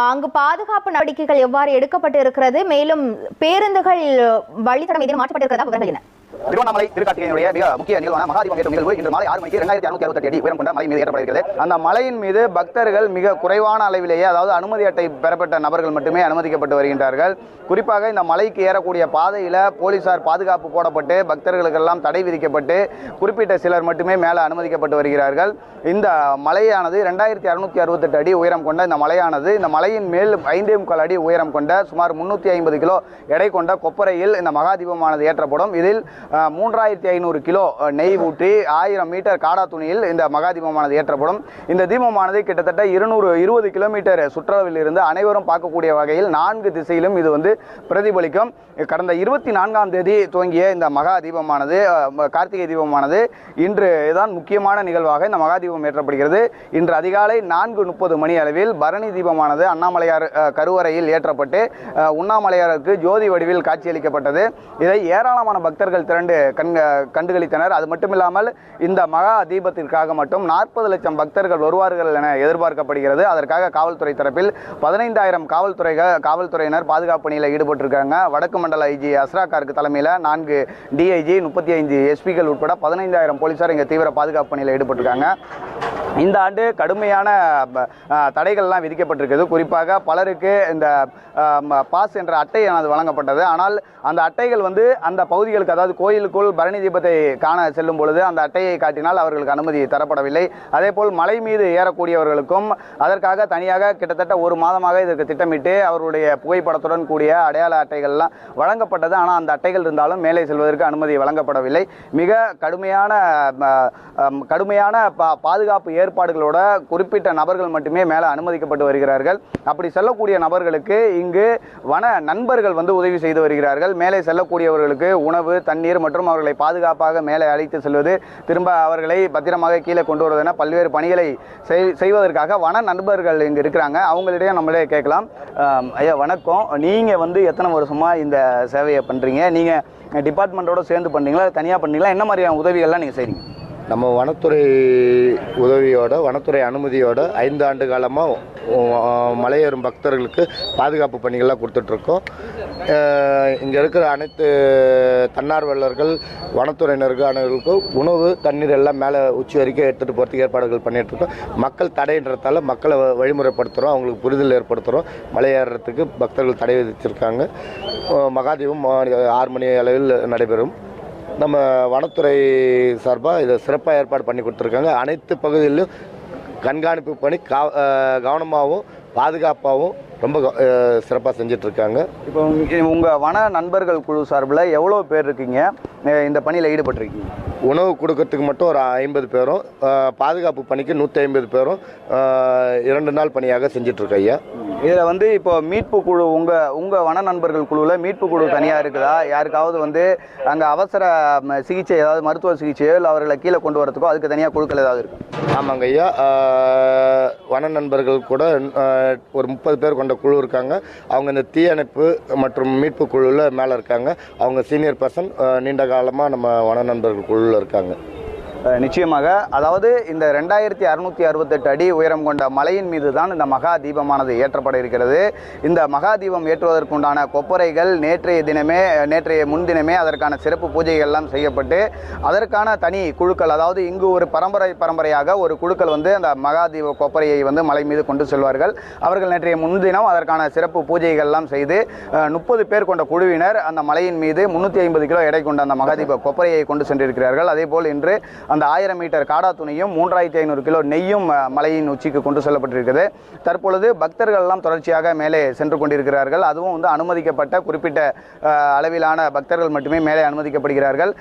அங்கு பாதுகாப்பு நடவடிக்கைகள் எவ்வாறு எடுக்கப்பட்டு இருக்கிறது மேலும் பேருந்துகள் வழித்தடம் எதில் மாற்றப்பட்டிருக்கிறதா விவரங்கள் என்ன? திருவண்ணாமலை திருக்கார்த்திகையினுடைய மிக முக்கிய நிகழ்வான மகாதீபம் ஏற்றும் நிகழ்வு இன்று மாலை ஆறு மணிக்கு இரண்டாயிரத்தி அறுநூத்தி அறுபத்தி அடி உயரம் கொண்ட மலை மீது ஏற்றப்படுகிறது அந்த மலையின் மீது பக்தர்கள் மிக குறைவான அளவிலேயே அதாவது அனுமதி அட்டை பெறப்பட்ட நபர்கள் மட்டுமே அனுமதிக்கப்பட்டு வருகின்றார்கள். குறிப்பாக இந்த மலைக்கு ஏறக்கூடிய பாதையில் போலீசார் பாதுகாப்பு போடப்பட்டு பக்தர்களுக்கெல்லாம் தடை விதிக்கப்பட்டு குறிப்பிட்ட சிலர் மட்டுமே மேலே அனுமதிக்கப்பட்டு வருகிறார்கள். இந்த மலையானது ரெண்டாயிரத்தி அறுநூத்தி அறுபத்தெட்டு அடி உயரம் கொண்ட இந்த மலையானது இந்த மலையின் மேல் ஐந்தே முக்கால் அடி உயரம் கொண்ட சுமார் முன்னூற்றி ஐம்பது கிலோ எடை கொண்ட கொப்பரையில் இந்த மகாதீபமானது ஏற்றப்படும். இதில் மூன்றாயிரத்தி ஐநூறு கிலோ நெய் ஊற்றி ஆயிரம் மீட்டர் காடா துணியில் இந்த மகாதீபமானது ஏற்றப்படும். இந்த தீபமானது கிட்டத்தட்ட இருநூறு இருபது கிலோமீட்டர் சுற்றளவில் இருந்து அனைவரும் பார்க்கக்கூடிய வகையில் நான்கு திசையிலும் இது வந்து பிரதிபலிக்கும். கடந்த இருபத்தி நான்காம் தேதி துவங்கிய இந்த மகா தீபமானது கார்த்திகை தீபமானது இன்று தான் முக்கியமான நிகழ்வாக இந்த மகா தீபம் ஏற்றப்படுகிறது. இன்று அதிகாலை நான்கு முப்பது மணி அளவில் பரணி தீபமானது அண்ணாமலையார் கருவறையில் ஏற்றப்பட்டு உண்ணாமலையாருக்கு ஜோதி வடிவில் காட்சியளிக்கப்பட்டது. இதை ஏராளமான பக்தர்கள் திரண்டு கண் கண்டுகளித்தனர். அது மட்டும் இல்லாமல் இந்த மகா தீபத்திற்காக மட்டும் நாற்பது லட்சம் பக்தர்கள் வருவார்கள் என எதிர்பார்க்கப்படுகிறது. அதற்காக காவல்துறை தரப்பில் பதினைந்தாயிரம் காவல்துறை காவல்துறையினர் பாதுகாப்பு பணியில் ஈடுபட்டிருக்காங்க. வடக்கு மண்டல ஐஜி அஸ்ராக்காருக்கு தலைமையில் நான்கு டிஐஜி முப்பத்தி ஐந்து எஸ்பிகள் உட்பட பதினைந்தாயிரம் போலீசார் இங்கே தீவிர பாதுகாப்பு பணியில் ஈடுபட்டிருக்காங்க. இந்த ஆண்டு கடுமையான தடைகள்லாம் விதிக்கப்பட்டிருக்குது. குறிப்பாக பலருக்கு இந்த ம- பாஸ் என்ற அட்டையானது வழங்கப்பட்டது. ஆனால் அந்த அட்டைகள் வந்து அந்த பகுதிகளுக்கு அதாவது கோயிலுக்குள் பரணி தீபத்தை காண செல்லும் பொழுது அந்த அட்டையை காட்டினால் அவர்களுக்கு அனுமதி தரப்படவில்லை. அதேபோல் மலை மீது ஏறக்கூடியவர்களுக்கும் அதற்காக தனியாக கிட்டத்தட்ட ஒரு மாதமாக இதற்கு திட்டமிட்டு அவருடைய புகைப்படத்துடன் கூடிய அடையாள அட்டைகள்லாம் வழங்கப்பட்டது. ஆனால் அந்த அட்டைகள் இருந்தாலும் மேலே செல்வதற்கு அனுமதி வழங்கப்படவில்லை. மிக கடுமையான கடுமையான பா- பாதுகாப்பு ஏற்பாடுகளோட குறிப்பிட்ட நபர்கள் மட்டுமே மேலே அனுமதிக்கப்பட்டு வருகிறார்கள். அப்படி செல்லக்கூடிய நபர்களுக்கு இங்கு வன நண்பர்கள் வந்து உதவி செய்து வருகிறார்கள். மேலே செல்லக்கூடியவர்களுக்கு உணவு தண்ணீர் மற்றும் அவர்களை பாதுகாப்பாக மேலே அழைத்து செல்வது திரும்ப அவர்களை பத்திரமாக கீழே கொண்டு வருவது என பல்வேறு பணிகளை செய்- செய்வதற்காக வன நண்பர்கள் இங்கே இருக்கிறாங்க. அவங்களிடையே நம்மளே கேட்கலாம். ஐயா வணக்கம். நீங்கள் வந்து எத்தனை வருஷமா இந்த சேவையை பண்ணுறீங்க நீங்கள் டிபார்ட்மெண்ட்டோடு சேர்ந்து பண்ணுறீங்களா தனியாக பண்ணுறீங்களா என்ன மாதிரியான உதவிகள்லாம் நீங்கள் செய்கிறீங்க நம்ம வனத்துறை உதவியோட வனத்துறை அனுமதியோட ஐந்து ஆண்டு காலமாக மலையேறும் பக்தர்களுக்கு பாதுகாப்பு பணிகள்லாம் கொடுத்துட்ருக்கோம். இங்கே இருக்கிற அனைத்து தன்னார்வலர்கள் வனத்துறையினர்கள் உணவு தண்ணீர் எல்லாம் மேலே உச்சி வரைக்கும் எடுத்துகிட்டு போகிறதுக்கு ஏற்பாடுகள் பண்ணிகிட்ருக்கோம் மக்கள் தடைன்றதால மக்களை வழிமுறைப்படுத்துகிறோம் அவங்களுக்கு புரிதல் ஏற்படுத்துகிறோம் மலையேறத்துக்கு பக்தர்கள் தடை விதிச்சிருக்காங்க. மகாதீபம் ஆறு மணி அளவில் நடைபெறும். நம்ம வனத்துறை சார்பாக இதை சிறப்பாக ஏற்பாடு பண்ணி கொடுத்துருக்காங்க. அனைத்து பகுதிகளிலும் கண்காணிப்பு பணி கா கவனமாகவும் பாதுகாப்பாகவும் ரொம்ப சிறப்பாக செஞ்சிட்ருக்காங்க. இப்போ உங்கள் வன நண்பர்கள் குழு சார்பில் எவ்வளோ பேர் இருக்கீங்க? இந்த பணியில் ஈடுபட்டிருக்கீங்க? உணவு கொடுக்கறதுக்கு மட்டும் ஒரு ஐம்பது பேரும் பாதுகாப்பு பணிக்கு நூற்றி ஐம்பது பேரும் இரண்டு நாள் பணியாக செஞ்சிட்ருக்கோம் ஐயா. இதில் வந்து இப்போ மீட்பு குழு உங்கள் உங்கள் வன நண்பர்கள் குழுவில் மீட்பு குழு தனியாக இருக்குதா? யாருக்காவது வந்து அங்கே அவசர சிகிச்சை ஏதாவது மருத்துவ சிகிச்சையோ இல்லை அவர்களை கீழே கொண்டு வரதுக்கோ அதுக்கு தனியாக குழுக்கள் ஏதாவது இருக்கு? ஆமாங்க ஐயா. வன நண்பர்கள் கூட ஒரு முப்பது பேர் கொண்ட குழு இருக்காங்க. அவங்க இந்த தீயணைப்பு மற்றும் மீட்பு குழுவில் மேலே இருக்காங்க. அவங்க சீனியர் பர்சன் நீண்ட காலமாக நம்ம வன நண்பர்கள் குழுவில் இருக்காங்க. நிச்சயமாக. அதாவது இந்த ரெண்டாயிரத்தி அறுநூத்தி அறுபத்தெட்டு அடி உயரம் கொண்ட மலையின் மீது தான் இந்த மகா தீபமானது ஏற்றப்பட இருக்கிறது. இந்த மகா தீபம் ஏற்றுவதற்குண்டான கொப்பரைகள் நேற்றைய தினமே நேற்றைய முன்தினமே அதற்கான சிறப்பு பூஜைகள் எல்லாம் செய்யப்பட்டு அதற்கான தனி குழுக்கள் அதாவது இங்கு ஒரு பரம்பரை பரம்பரையாக ஒரு குழுக்கள் வந்து அந்த மகா தீப கொப்பரையை வந்து மலை மீது கொண்டு செல்வார்கள். அவர்கள் நேற்றைய முன்தினம் அதற்கான சிறப்பு பூஜைகள் எல்லாம் செய்து முப்பது பேர் கொண்ட குழுவினர் அந்த மலையின் மீது முன்னூற்றி ஐம்பது கிலோ எடை கொண்ட அந்த மகாதீப கொப்பரையை கொண்டு சென்றிருக்கிறார்கள். அதே போல் இன்று அந்த அந்த ஆயிரம் மீட்டர் காடா துணியும் மூன்றாயிரத்தி ஐநூறு கிலோ நெய்யும் மலையின் உச்சிக்கு கொண்டு செல்லப்பட்டிருக்கிறது. தற்பொழுது பக்தர்கள் எல்லாம் தொடர்ச்சியாக மேலே சென்று கொண்டிருக்கிறார்கள். அதுவும் வந்து அனுமதிக்கப்பட்ட குறிப்பிட்ட அளவிலான பக்தர்கள் மட்டுமே மேலே அனுமதிக்கப்படுகிறார்கள்.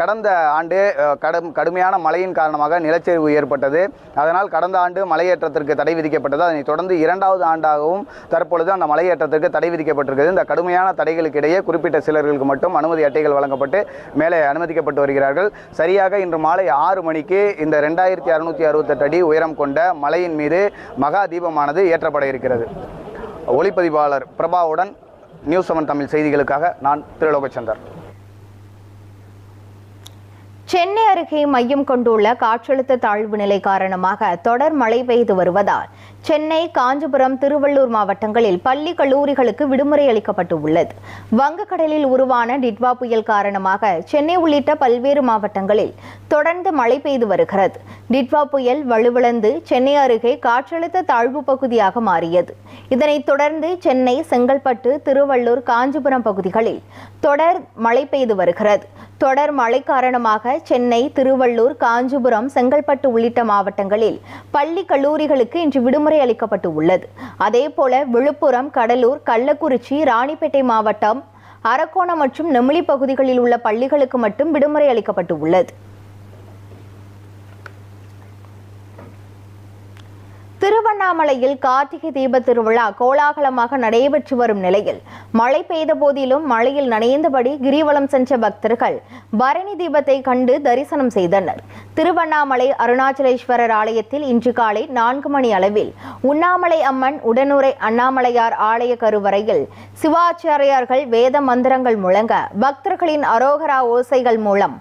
கடந்த ஆண்டு கடும் கடுமையான மழையின் காரணமாக நிலச்சரிவு ஏற்பட்டது. அதனால் கடந்த ஆண்டு மலையேற்றத்திற்கு தடை விதிக்கப்பட்டது. அதனை தொடர்ந்து இரண்டாவது ஆண்டாகவும் தற்பொழுது அந்த மலையேற்றத்திற்கு தடை விதிக்கப்பட்டிருக்கிறது. இந்த கடுமையான தடைகளுக்கு இடையே குறிப்பிட்ட சிலர்களுக்கு மட்டும் அனுமதி அட்டைகள் வழங்கப்பட்டு மேலே அனுமதிக்கப்பட்டு வருகிறார்கள். சரியாக இன்று மாலை காலை ஆறு மணிக்கு இந்த ரெண்டாயிரத்தி அறுநூத்தி அறுபத்தெட்டு அடி உயரம் கொண்ட மலையின் மீது மகா தீபமானது ஏற்றப்பட இருக்கிறது. ஒளிப்பதிவாளர் பிரபாவுடன் நியூஸ் செவன் தமிழ் செய்திகளுக்காக நான் திருலோகச்சந்தர். சென்னை அருகே மையம் கொண்டுள்ள காற்றழுத்த தாழ்வு நிலை காரணமாக தொடர் மழை பெய்து வருவதால் சென்னை காஞ்சிபுரம் திருவள்ளூர் மாவட்டங்களில் பள்ளி கல்லூரிகளுக்கு விடுமுறை அளிக்கப்பட்டு உள்ளது வங்கக்கடலில் உருவான டிட்வா புயல் காரணமாக சென்னை உள்ளிட்ட பல்வேறு மாவட்டங்களில் தொடர்ந்து மழை பெய்து வருகிறது. டிட்வா புயல் வலுவிழந்து சென்னை அருகே காற்றழுத்த தாழ்வு பகுதியாக மாறியது. இதனைத் தொடர்ந்து சென்னை செங்கல்பட்டு திருவள்ளூர் காஞ்சிபுரம் பகுதிகளில் தொடர் மழை பெய்து வருகிறது. தொடர் மழை காரணமாக சென்னை திருவள்ளூர் காஞ்சிபுரம் செங்கல்பட்டு உள்ளிட்ட மாவட்டங்களில் பள்ளி கல்லூரிகளுக்கு இன்று விடுமுறை அளிக்கப்பட்டு உள்ளது அதேபோல விழுப்புரம் கடலூர் கள்ளக்குறிச்சி ராணிப்பேட்டை மாவட்டம் அரக்கோணம் மற்றும் நெமிலி பகுதிகளில் உள்ள பள்ளிகளுக்கு மட்டும் விடுமுறை அளிக்கப்பட்டு உள்ளது திருவண்ணாமலையில் கார்த்திகை தீப திருவிழா கோலாகலமாக நடைபெற்று வரும் நிலையில் மழை பெய்த போதிலும் மழையில் நனைந்தபடி கிரிவலம் சென்ற பக்தர்கள் பரணி தீபத்தை கண்டு தரிசனம் செய்தனர். திருவண்ணாமலை அருணாச்சலேஸ்வரர் ஆலயத்தில் இன்று காலை நான்கு மணி அளவில் உண்ணாமலை அம்மன் உடனுரை அண்ணாமலையார் ஆலய கருவறையில் சிவாச்சாரியார்கள் வேத மந்திரங்கள் முழங்க பக்தர்களின் அரோகரா ஓசைகள் மூலம்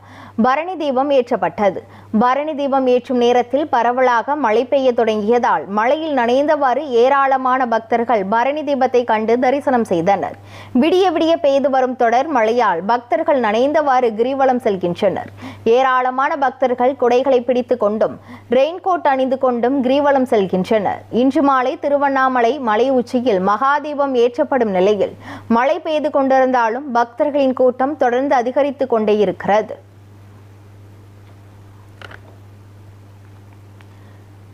பரணி தீபம் ஏற்றப்பட்டது. பரணி தீபம் ஏற்றும் நேரத்தில் பரவலாக மழை பெய்ய தொடங்கியதால் மழையில் நனைந்தவாறு ஏராளமான பக்தர்கள் பரணி தீபத்தை கண்டு தரிசனம் செய்தனர். விடிய விடிய பெய்து வரும் தொடர் மழையால் பக்தர்கள் நனைந்தவாறு கிரிவலம் செல்கின்றனர். ஏராளமான பக்தர்கள் குடைகளை பிடித்துக் கொண்டும் ரெயின்கோட் அணிந்து கொண்டும் கிரிவலம் செல்கின்றனர். இன்று மாலை திருவண்ணாமலை மலை உச்சியில் மகாதீபம் ஏற்றப்படும் நிலையில் மழை பெய்து கொண்டிருந்தாலும் பக்தர்களின் கூட்டம் தொடர்ந்து அதிகரித்துக் கொண்டே இருக்கிறது.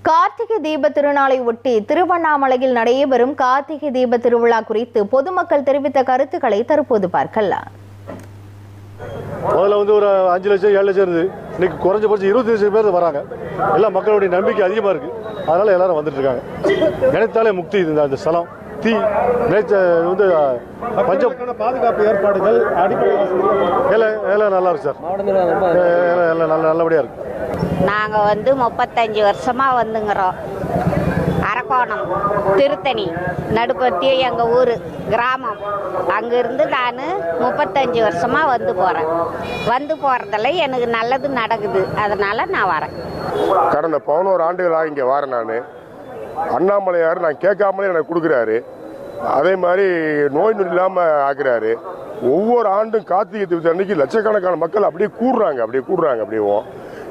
கார்த்திகை தீப திருநாளை ஒட்டி திருவண்ணாமலையில் நடைபெறும் கார்த்திகை தீப திருவிழா குறித்து பொதுமக்கள் தெரிவித்த கருத்துக்களை தற்போது பார்க்கலாம். முதல்ல வந்து ஒரு அஞ்சு லட்சம் ஏழு லட்சம் இருந்து இன்னைக்கு குறைஞ்சபட்சம் இருபத்தி லட்சம் பேர் வராங்க. எல்லாம் மக்களுடைய நம்பிக்கை அதிகமாக இருக்கு. அதனால எல்லாரும் வந்துட்டு இருக்காங்க. நினைத்தாலே முக்தி இது இந்த- இந்த ஸ்தலம். தீ வந்து பஞ்சம் பாதுகாப்பு ஏற்பாடுகள் அடிப்படை எல்லாம் எல்லாம் நல்லா இருக்கு சார். எல்லாம் எல்லாம் நல்ல நல்லபடியாக இருக்கு. நாங்கள் வந்து முப்பத்தஞ்சு வருஷமாக வந்துங்கிறோம். அரக்கோணம் திருத்தணி நடுப்பத்தி எங்கள் ஊர் கிராமம். அங்கேருந்து நான் முப்பத்தஞ்சு வருஷமாக வந்து போகிறேன் வந்து போகிறதில் எனக்கு நல்லது நடக்குது. அதனால் நான் வரேன். கடந்த பதினோரு ஆண்டுகளாக இங்கே வரேன் நான். அண்ணாமலையார் நான் கேட்காமலே எனக்கு கொடுக்குறாரு. அதே மாதிரி நோய் நொடி இல்லாமல் ஆக்குறாரு. ஒவ்வொரு ஆண்டும் கார்த்திகை தீபத்து அன்னைக்கு லட்சக்கணக்கான மக்கள் அப்படியே கூடுறாங்க அப்படியே கூடுறாங்க அப்படியே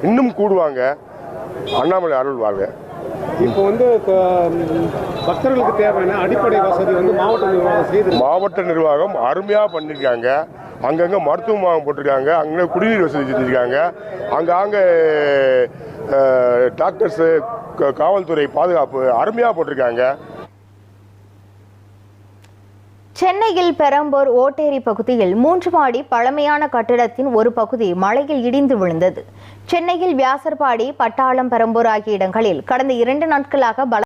இன்னும் கூடுவாங்க. அண்ணாமலை அருள் வாழ்க. இப்போ வந்து பக்தர்களுக்கு தேவையான அடிப்படை வசதி வந்து மாவட்ட நிர்வாகம் செய்து மாவட்ட நிர்வாகம் அருமையாக பண்ணியிருக்காங்க அங்கங்கே மருத்துவ முகாம் போட்டிருக்காங்க. அங்கே குடிநீர் வசதி செஞ்சுருக்காங்க. அங்கங்கே டாக்டர்ஸு காவல்துறை பாதுகாப்பு அருமையாக போட்டிருக்காங்க. சென்னையில் பெரம்பூர் ஓட்டேரி பகுதியில் மூன்று மாடி பழமையான கட்டிடத்தின் ஒரு பகுதி மழையில் இடிந்து விழுந்தது. சென்னையில் வியாசர்பாடி பட்டாளம் பெரம்பூர் ஆகிய இடங்களில் கடந்த இரண்டு நாட்களாக பல